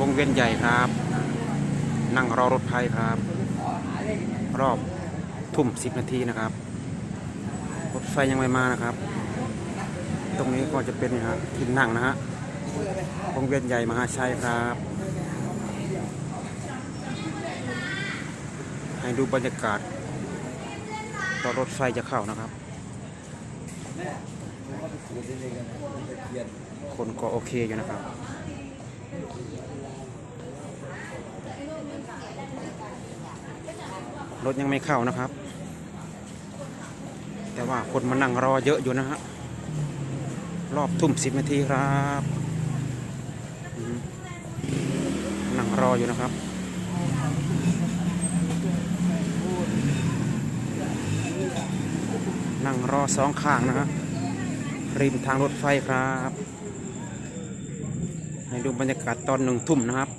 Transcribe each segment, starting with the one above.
วงเวียนใหญ่ครับ นั่งรอรถไฟครับ รอบทุ่มสิบนาทีนะครับ รถไฟยังไม่มานะครับ ตรงนี้ก็จะเป็นนะฮะที่นั่งนะฮะวงเวียนใหญ่มหาชัยครับ ให้ดูบรรยากาศตอนรถไฟจะเข้านะครับ คนก็โอเคอยู่นะครับ รถยังไม่เข้านะครับ แต่ว่าคนมานั่งรอเยอะอยู่นะฮะรอบทุ่มสิบนาทีครับนั่งรออยู่นะครับนั่งรอสองข้างนะฮะริมทางรถไฟครับ ให้ดูบรรยากาศตอนหนึ่งทุ่มนะครับ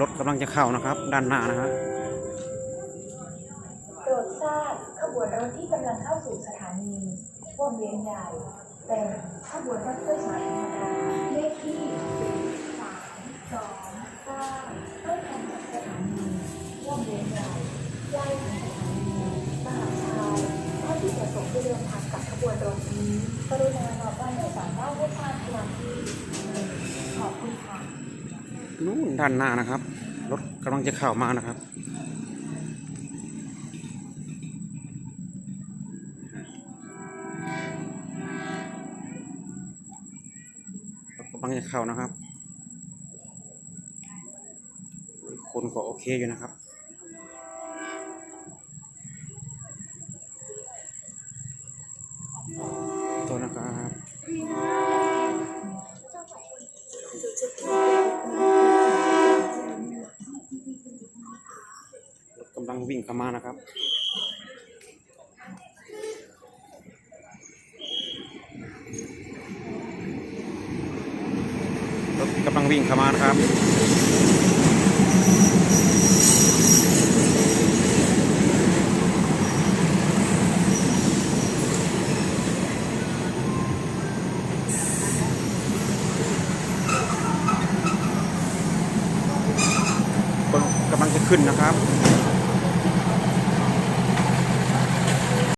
รถกำลังจะเข้านะครับ ด้านหน้านะฮะโปรดทราบขบวนรถที่กำลังเข้าสู่สถานีวงเวียนใหญ่เป็นขบวนรถโดยสารธรรมดาเลขที่สามสองเก้าต้นทางจากสถานีวงเวียนใหญ่ใกล้ถึง นู่นด้านหน้านะครับ รถกำลังจะเข้ามานะครับ รถกำลังจะเข้านะครับ คนก็โอเคอยู่นะครับตัวนะครับ ลังวิ่งเข้ามานะครับรถกำลังวิ่งเข้ามานะครับคนกำลังจะขึ้นนะครับ